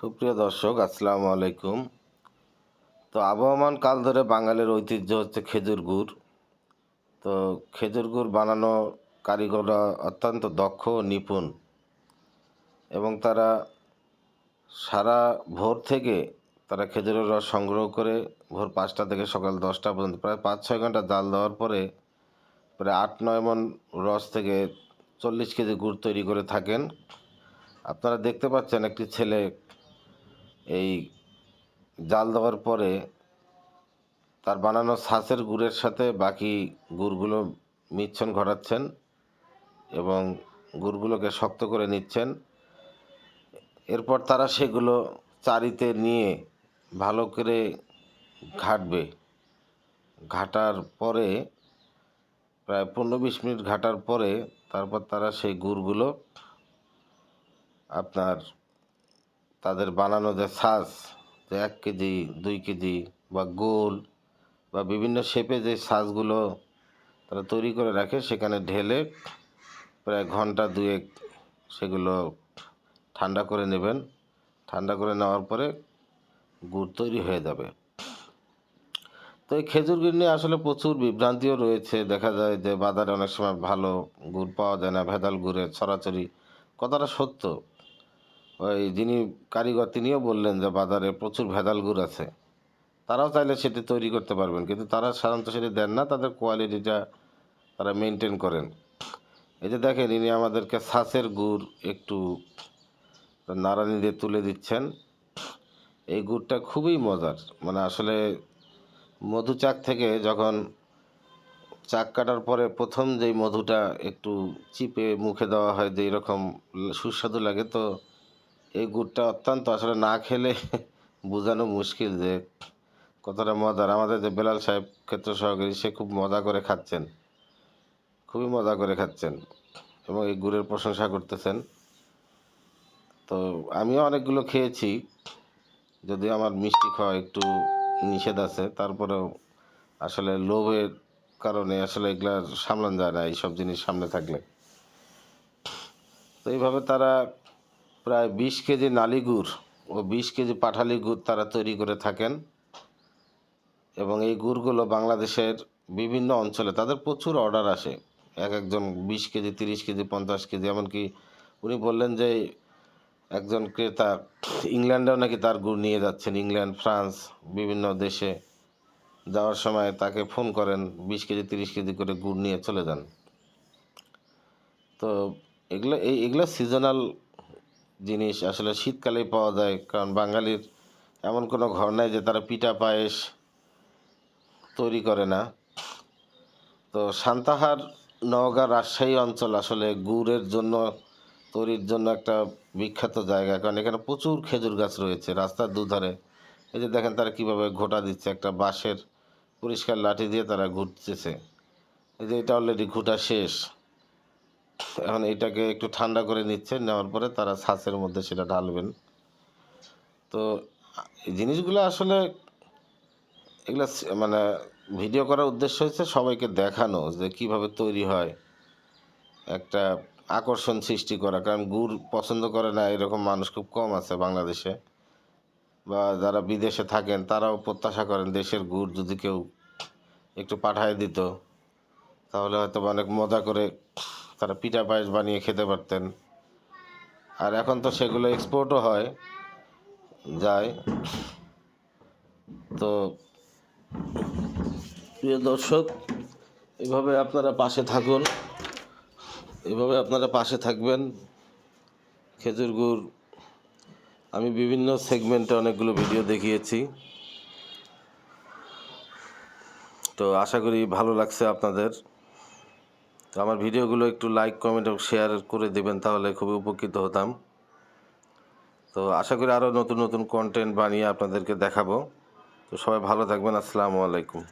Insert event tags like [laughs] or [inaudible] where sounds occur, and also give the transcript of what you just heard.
সুপ্রিয় দর্শক, আসসালামু আলাইকুম। তো আবহমান কাল ধরে বাঙালির ঐতিহ্য হচ্ছে খেজুর গুড়। তো খেজুর গুড় বানানো কারিগররা অত্যন্ত দক্ষ নিপুণ এবং তারা সারা ভোর থেকে তারা খেজুরের রস সংগ্রহ করে ভোর পাঁচটা থেকে সকাল দশটা পর্যন্ত, প্রায় পাঁচ ছয় ঘণ্টা জাল দেওয়ার পরে প্রায় আট নয় মন রস থেকে চল্লিশ কেজি গুড় তৈরি করে থাকেন। আপনারা দেখতে পাচ্ছেন একটি ছেলে এই জাল দেওয়ার পরে তার বানানো ছাঁচের গুড়ের সাথে বাকি গুড়গুলো মিশ্রণ ঘটাচ্ছেন এবং গুড়গুলোকে শক্ত করে নিচ্ছেন। এরপর তারা সেগুলো চারিতে নিয়ে ভালো করে ঘাটবে। ঘাটার পরে, প্রায় পনেরো বিশ মিনিট ঘাটার পরে তারপর তারা সেই গুড়গুলো আপনার তাদের বানানো যে সাজ, যে এক কেজি, দুই কেজি বা গোল বা বিভিন্ন শেপে যে সাজগুলো তারা তৈরি করে রাখে, সেখানে ঢেলে প্রায় ঘণ্টা দুয়েক সেগুলো ঠান্ডা করে নেবেন। ঠান্ডা করে নেওয়ার পরে গুড় তৈরি হয়ে যাবে। তো এই খেজুর গুড় নিয়ে আসলে প্রচুর বিভ্রান্তিও রয়েছে। দেখা যায় যে বাজারে অনেক সময় ভালো গুড় পাওয়া যায় না, ভেজাল গুড়ের ছড়াছড়ি কথাটা সত্য। ওই যিনি কারিগর তিনিও বললেন যে বাজারে প্রচুর ভেজাল গুড় আছে। তারাও চাইলে সেটি তৈরি করতে পারবেন, কিন্তু তারা সাধারণত সেটি দেন না, তাদের কোয়ালিটিটা তারা মেনটেন করেন। এই যে দেখেন, ইনি আমাদেরকে ছাঁচের গুড় একটু নাড়ানি দিয়ে তুলে দিচ্ছেন। এই গুড়টা খুবই মজার। মানে আসলে মধু চাক থেকে যখন চাক কাটার পরে প্রথম যেই মধুটা একটু চিপে মুখে দেওয়া হয় যে এরকম সুস্বাদু লাগে, তো এই গুড়টা অত্যন্ত, আসলে না খেলে [laughs] বোঝানো মুশকিল যে কতটা মজার। আমাদের যে বেলাল সাহেব ক্ষেত্র সহকারী, সে খুব মজা করে খাচ্ছেন। খুবই মজা করে খাচ্ছেন এবং এই গুড়ের প্রশংসা করতেছেন। তো আমিও অনেকগুলো খেয়েছি, যদিও আমার মিষ্টি খাওয়া একটু নিষেধ আছে। তারপরেও আসলে লোভের কারণে আসলে এগুলা সামলান যায় না, এইসব জিনিস সামনে থাকলে। তো এইভাবে তারা প্রায় বিশ কেজি নালি গুড় ও বিশ কেজি পাঠালি গুড় তারা তৈরি করে থাকেন এবং এই গুড়গুলো বাংলাদেশের বিভিন্ন অঞ্চলে তাদের প্রচুর অর্ডার আসে। এক একজন বিশ কেজি, তিরিশ কেজি, পঞ্চাশ কেজি, এমনকি উনি বললেন যে একজন ক্রেতা ইংল্যান্ডেও নাকি তার গুড় নিয়ে যাচ্ছেন, ইংল্যান্ড, ফ্রান্স, বিভিন্ন দেশে যাওয়ার সময় তাকে ফোন করেন, বিশ কেজি, তিরিশ কেজি করে গুড় নিয়ে চলে যান। তো এগুলো, এই, এগুলো সিজনাল জিনিস আসলে শীতকালেই পাওয়া যায়। কারণ বাঙালির এমন কোনো ঘর নাই যে তারা পিঠা পায়েস তৈরি করে না। তো সান্তাহার নওগাঁ রাজশাহী অঞ্চল আসলে গুড়ের জন্য, তৈরির জন্য একটা বিখ্যাত জায়গা। কারণ এখানে প্রচুর খেজুর গাছ রয়েছে রাস্তার দুধারে। এই যে দেখেন তারা কীভাবে ঘোটা দিচ্ছে, একটা বাঁশের পরিষ্কার লাঠি দিয়ে তারা ঘুরতেছে। এই যে এটা অলরেডি ঘুটা শেষ। এখন এটাকে একটু ঠান্ডা করে নিচ্ছেন, নেওয়ার পরে তারা ছাঁচের মধ্যে সেটা ঢালবেন। তো এই জিনিসগুলো আসলে এগুলো মানে ভিডিও করার উদ্দেশ্য হচ্ছে সবাইকে দেখানো যে কীভাবে তৈরি হয় একটা আকর্ষণ সৃষ্টি করা। কারণ গুড় পছন্দ করে না, এরকম মানুষ খুব কম আছে বাংলাদেশে। বা যারা বিদেশে থাকেন, তারাও প্রত্যাশা করেন দেশের গুড় যদি কেউ একটু পাঠায় দিত, তাহলে হয়তো অনেক মজা করে তারা পিঠা পায়েস বানিয়ে খেতে পারতেন। আর এখন তো সেগুলো এক্সপোর্টও হয়, যায়। তো প্রিয় দর্শক, এভাবে আপনারা পাশে থাকুন, এভাবে আপনারা পাশে থাকবেন। খেজুর গুড়, আমি বিভিন্ন সেগমেন্টে অনেকগুলো ভিডিও দেখিয়েছি। তো আশা করি ভালো লাগছে আপনাদের। তো আমার ভিডিওগুলো একটু লাইক কমেন্ট এবং শেয়ার করে দেবেন, তাহলে খুবই উপকৃত হতাম। তো আশা করি আরও নতুন নতুন কন্টেন্ট বানিয়ে আপনাদেরকে দেখাবো। তো সবাই ভালো থাকবেন, আসসালামু আলাইকুম।